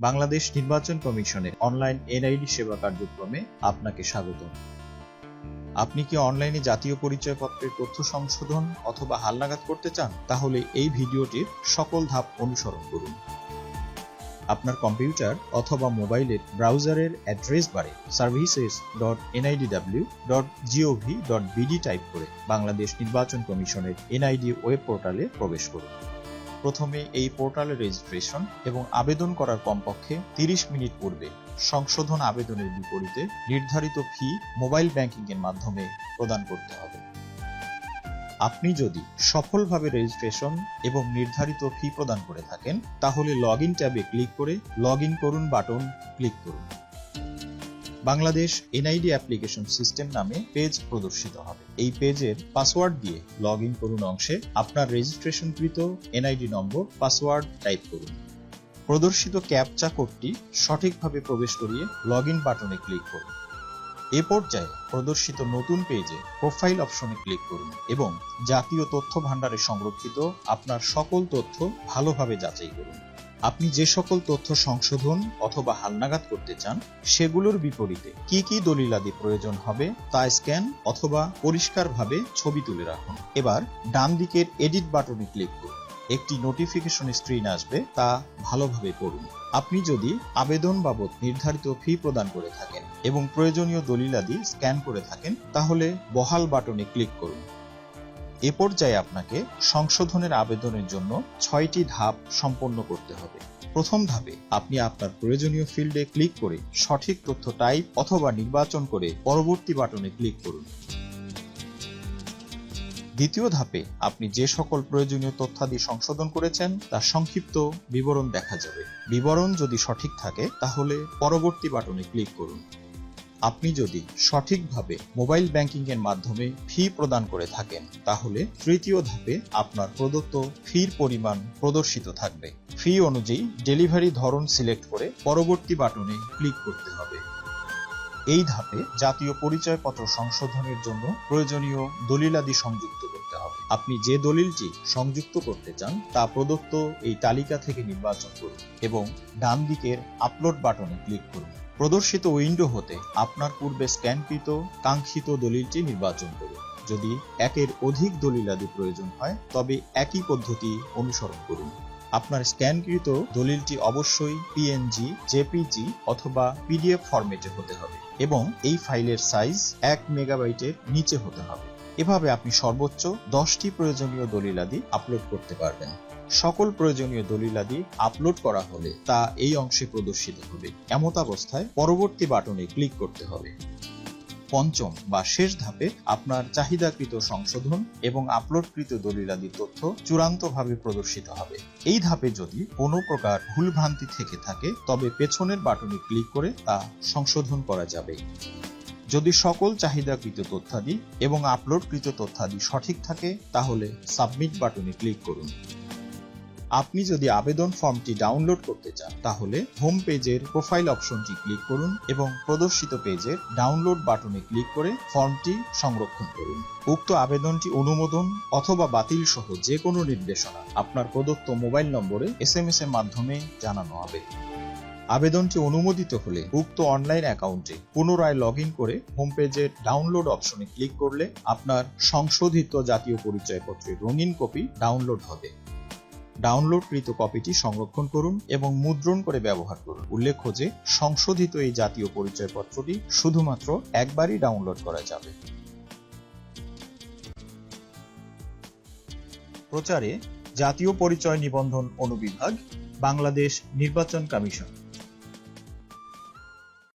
বাংলাদেশ নির্বাচন কমিশনের online NID সেবা কার্যক্রমে আপনাকে স্বাগত আপনি কি অনলাইনে জাতীয় পরিচয়পত্রের তথ্য সংশোধন অথবা হালনাগাদ করতে চান? তাহলে এই ভিডিওটির সকল ধাপ অনুসরণ করুন। আপনার কম্পিউটার অথবা মোবাইলের ব্রাউজারের অ্যাড্রেস বারে services dot NIDW dot GOV dot BD type করে বাংলাদেশ নির্বাচন কমিশনের এনআইডি ওয়েব পোর্টালে প্রবেশ করুন। প্রথমে এই পোর্টালে রেজিস্ট্রেশন এবং আবেদন করার কমপক্ষে 30 মিনিট পূর্বে সংশোধন আবেদনের বিপরীতে নির্ধারিত ফি মোবাইল ব্যাংকিং এর মাধ্যমে প্রদান করতে হবে। আপনি যদি সফলভাবে রেজিস্ট্রেশন এবং নির্ধারিত ফি প্রদান করে থাকেন, তাহলে লগ ইন ট্যাবে ক্লিক করে লগ ইন করুন বাটন ক্লিক করুন। বাংলাদেশ এনআইডি অ্যাপ্লিকেশন সিস্টেম নামে পেজ প্রদর্শিত হবে। এই পেজের পাসওয়ার্ড দিয়ে লগ ইন করুন অংশে আপনার রেজিস্ট্রেশনকৃত এনআইডি নম্বর, পাসওয়ার্ড টাইপ করুন। প্রদর্শিত ক্যাপচা কোডটি সঠিকভাবে প্রবেশ করিয়ে লগ ইন বাটনে ক্লিক করুন। এ পর্যায়ে প্রদর্শিত নতুন পেজে প্রোফাইল অপশনে ক্লিক করুন এবং জাতীয় তথ্য ভাণ্ডারে সংরক্ষিত আপনার সকল তথ্য ভালোভাবে যাচাই করুন। আপনি যে সকল তথ্য সংশোধন অথবা হালনাগাদ করতে চান, সেগুলোর বিপরীতে কি কি দলিলাদি প্রয়োজন হবে তা স্ক্যান অথবা পরিষ্কারভাবে ছবি তুলে রাখুন। এবার ডান দিকের এডিট বাটনে ক্লিক করুন। একটি নোটিফিকেশন স্ক্রিন আসবে, তা ভালোভাবে পড়ুন। আপনি যদি আবেদন বাবদ নির্ধারিত ফি প্রদান করে থাকেন এবং প্রয়োজনীয় দলিলাদি স্ক্যান করে থাকেন, তাহলে বহাল বাটনে ক্লিক করুন। এ পর্যায়ে আপনাকে সংশোধনের আবেদনের জন্য ছয়টি ধাপ সম্পন্ন করতে হবে। প্রথম ধাপে আপনি আপনার প্রয়োজনীয় ফিল্ডে ক্লিক করে সঠিক তথ্য টাইপ অথবা নির্বাচন করে পরবর্তী বাটনে ক্লিক করুন। দ্বিতীয় ধাপে আপনি যে সকল প্রয়োজনীয় তথ্যাদি সংশোধন করেছেন, তার সংক্ষিপ্ত বিবরণ দেখা যাবে। বিবরণ যদি সঠিক থাকে, তাহলে পরবর্তী বাটনে ক্লিক করুন। আপনি যদি সঠিকভাবে মোবাইল ব্যাংকিং এর মাধ্যমে ফি প্রদান করে থাকেন, তাহলে তৃতীয় ধাপে আপনার প্রদত্ত ফির পরিমাণ প্রদর্শিত থাকবে। ফি অনুযায়ী ডেলিভারি ধরন সিলেক্ট করে পরবর্তী বাটনে ক্লিক করতে হবে। এই ধাপে জাতীয় পরিচয়পত্র সংশোধনের জন্য প্রয়োজনীয় দলিলাদি সংযুক্ত করতে হবে। আপনি যে দলিলটি সংযুক্ত করতে চান, তা প্রদত্ত এই তালিকা থেকে নির্বাচন করুন এবং ডান দিকের আপলোড বাটনে ক্লিক করুন। প্রদর্শিত উইন্ডো হতে আপনার পূর্বে স্ক্যানকৃত, কাঙ্ক্ষিত দলিলটি নির্বাচন করুন। যদি একের অধিক দলিলাদি প্রয়োজন হয়, তবে একই পদ্ধতি অনুসরণ করুন। আপনার স্ক্যানকৃত দলিলটি অবশ্যই পিএনজি জেপিজি অথবা পিডিএফ ফরম্যাটে হতে হবে এবং এই ফাইলের সাইজ এক মেগাবাইটের নিচে হতে হবে। এভাবে আপনি সর্বোচ্চ দশটি প্রয়োজনীয় দলিলাদি আপলোড করতে পারবেন। সকল প্রয়োজনীয় দলিলাদি আপলোড করা হলে তা এই অংশে প্রদর্শিত হবে। এমতাবস্থায় পরবর্তী বাটনে ক্লিক করতে হবে। পঞ্চম বা শেষ ধাপে আপনার চাহিদাকৃত সংশোধন এবং আপলোডকৃত দলিলাদি তথ্য চূড়ান্তভাবে প্রদর্শিত হবে। এই ধাপে যদি কোনো প্রকার ভুলভ্রান্তি থেকে থাকে, তবে পেছনের বাটনে ক্লিক করে তা সংশোধন করা যাবে। যদি সকল চাহিদাকৃত তথ্যাদি এবং আপলোডকৃত তথ্যাদি সঠিক থাকে, তাহলে সাবমিট বাটনে ক্লিক করুন। আপনি যদি আবেদন ফর্মটি ডাউনলোড করতে চান, তাহলে হোম পেজের প্রোফাইল অপশনটি ক্লিক করুন এবং প্রদর্শিত পেজের ডাউনলোড বাটনে ক্লিক করে ফর্মটি সংরক্ষণ করুন। উক্ত আবেদনটি অনুমোদন অথবা বাতিল সহ যে কোনো নির্দেশনা আপনার প্রদত্ত মোবাইল নম্বরে এস এম এস এর মাধ্যমে জানানো হবে। আবেদনটি অনুমোদিত হলে উক্ত অনলাইন অ্যাকাউন্টে পুনরায় লগ করে হোম পেজের ডাউনলোড অপশনে ক্লিক করলে আপনার সংশোধিত জাতীয় পরিচয়পত্রের রঙিন কপি ডাউনলোড হবে। ডাউনলোডকৃত কপিটি সংরক্ষণ করুন এবং মুদ্রণ করে ব্যবহার করুন। উল্লেখ্য যে, সংশোধিত এই জাতীয় পরিচয়পত্রটি শুধুমাত্র একবারই ডাউনলোড করা যাবে। প্রচারে জাতীয় পরিচয় নিবন্ধন অনুবিভাগ, বাংলাদেশ নির্বাচন কমিশন।